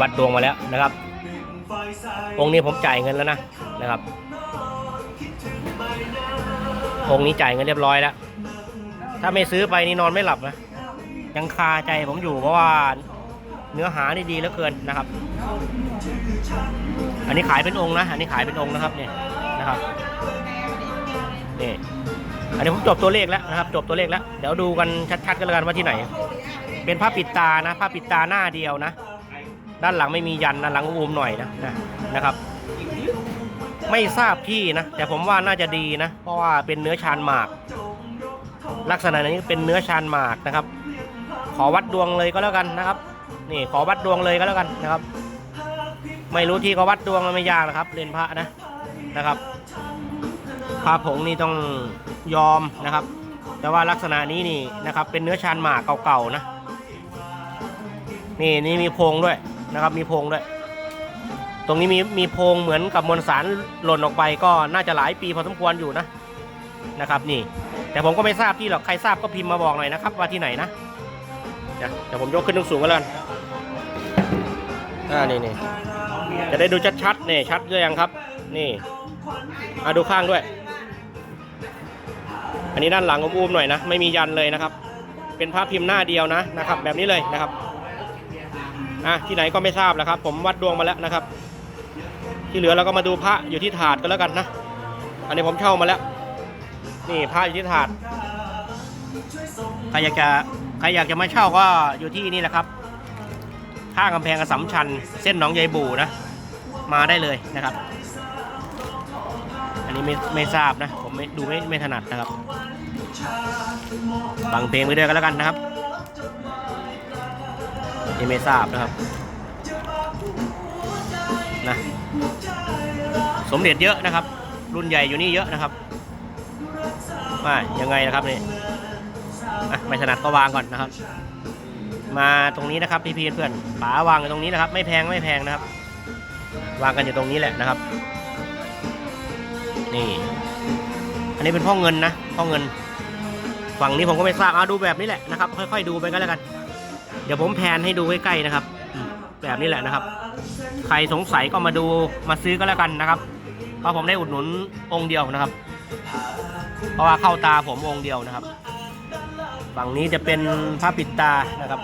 วัดดวงมาแล้วนะครับ องค์นี้ผมจ่ายเงินแล้วนะนะครับ องค์นี้จ่ายเงินเรียบร้อยแล้ว ถ้าไม่ซื้อไปนี่นอนไม่หลับนะ ยังคาใจผมอยู่เพราะว่าเนื้อหานี่ดีเหลือเกินนะครับ อันนี้ขายเป็นองค์นะ อันนี้ขายเป็นองค์นะครับเนี่ยนะครับนี่อันนี้ผมจบตัวเลขแล้วนะครับ จบตัวเลขแล้ว เดี๋ยวดูกันชัดๆกันแล้วกันว่าที่ไหน เป็นผ้าปิดตานะผ้าปิดตาหน้าเดียวนะ ด้านหลังไม่มียันด้านหลังอูมหน่อยนะนะนะครับ ไม่ทราบที่นะ แต่ผมว่าน่าจะดีนะ เพราะว่าเป็นเนื้อชานหมาก ลักษณะนี้เป็นเนื้อชานหมากนะครับ ขอวัดดวงเลยก็แล้วกันนะครับ นี่ขอวัดดวงเลยก็แล้วกันนะครับ ไม่รู้ที่ก็วัดดวงมันไม่ยากนะครับเล่นพระนะนะครับพระผงนี่ต้องยอมนะครับ แต่ว่าลักษณะนี้นี่นะครับ เป็นเนื้อชานหมากเก่าๆนะ นี่นี่มีโพรงด้วยนะครับ มีโพรงด้วย ตรงนี้มีมีโพรงเหมือนกับมวลสารหล่นออกไปก็น่าจะหลายปีพอสมควรอยู่นะนะครับ นี่ แต่ผมก็ไม่ทราบที่หรอกใครทราบก็พิมพ์มาบอกหน่อยนะครับ ว่าที่ไหนนะเดี๋ยวผมยกขึ้นสูงๆก็แล้วกันอ่านี่นี่จะได้ดูชัดๆนี่ชัดหรือยังครับ นี่มาดูข้างด้วย อันนี้ด้านหลังอุ้มหน่อยนะ ไม่มียันเลยนะครับ เป็นภาพพิมพ์หน้าเดียวนะนะครับ แบบนี้เลยนะครับ อะที่ไหนก็ไม่ทราบแล้วครับ ผมวัดดวงมาแล้วนะครับ ที่เหลือเราก็มาดูพระอยู่ที่ถาดก็แล้วกันนะอันนี้ผมเช่ามาแล้ว นี่พระอยู่ที่ถาดใครอยากจะใครอยากจะมาเช่าก็อยู่ที่นี่แหละครับข้างกำแพงอสสัมชัญเส้นหนองยายบูนะ มาได้เลยนะครับ อันนี้ไม่ไม่ทราบนะ ผมไม่ดูไม่ไม่ถนัดนะครับ ฟังเพลงไปด้วยกันแล้วกันนะครับ นี่ไม่ทราบนะครับนะสมเด็จเยอะนะครับ รุ่นใหญ่อยู่นี่เยอะนะครับว่ายังไงนะครับนี่ไม่ถนัดก็วางก่อนนะครับ มาตรงนี้นะครับพี่พีเพื่อนป๋าวางอยู่ตรงนี้นะครับ ไม่แพงไม่แพงนะครับ วางกันอยู่ตรงนี้แหละนะครับ นี่ อันนี้เป็นพ่อเงินนะพ่อเงิน ฝั่งนี้ผมก็ไม่ทราบเอาดูแบบนี้แหละนะครับ ค่อย ๆ ดูไปก็แล้วกัน เดี๋ยวผมแพนให้ดูใกล้ๆนะครับ แบบนี้แหละนะครับ ใครสงสัยก็มาดูมาซื้อก็แล้วกันนะครับ เพราะผมได้อุดหนุนองค์เดียวนะครับ เพราะว่าเข้าตาผมองค์เดียวนะครับ ฝั่งนี้จะเป็นผ้าปิดตานะครับ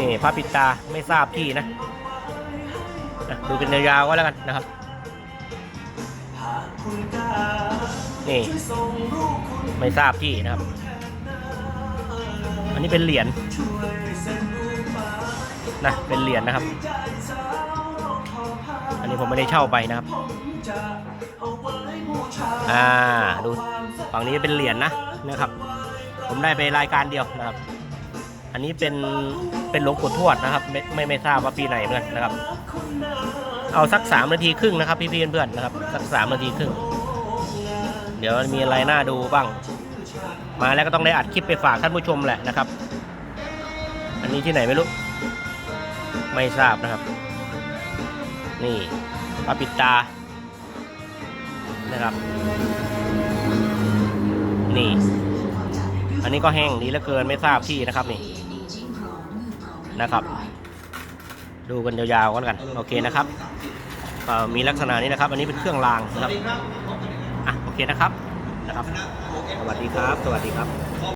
นี่ผ้าปิดตาไม่ทราบที่นะดูกันยาวๆก็แล้วกันนะครับนี่ไม่ทราบที่นะครับ นี้เป็นเหรียญนะเป็นเหรียญนะครับ อันนี้ผมไม่ได้เช่าไปนะครับ อ่าดูฝั่งนี้เป็นเหรียญนะนะครับ ผมได้ไปรายการเดียวนะครับ อันนี้เป็นเป็นหลวงปู่ทวดนะครับ ไม่ไม่ไม่ทราบว่าปีไหนเหมือนกันนะครับ เอาสักสามนาทีครึ่งนะครับ พี่ๆเพื่อนๆนะครับ สักสามนาทีครึ่ง เดี๋ยวมีอะไรน่าดูบ้าง มาแล้วก็ต้องได้อัดคลิปไปฝากท่านผู้ชมแหละนะครับ อันนี้ที่ไหนไม่รู้ ไม่ทราบนะครับ นี่ปลาปิดตา นะครับ นี่ อันนี้ก็แห้งดีเหลือเกินไม่ทราบที่นะครับนี่ นะครับ ดูกันยาวๆก็แล้วกัน โอเคนะครับมีลักษณะนี้นะครับ อันนี้เป็นเครื่องรางนะครับอะโอเคนะครับ นะครับ สวัสดีครับ สวัสดีครับ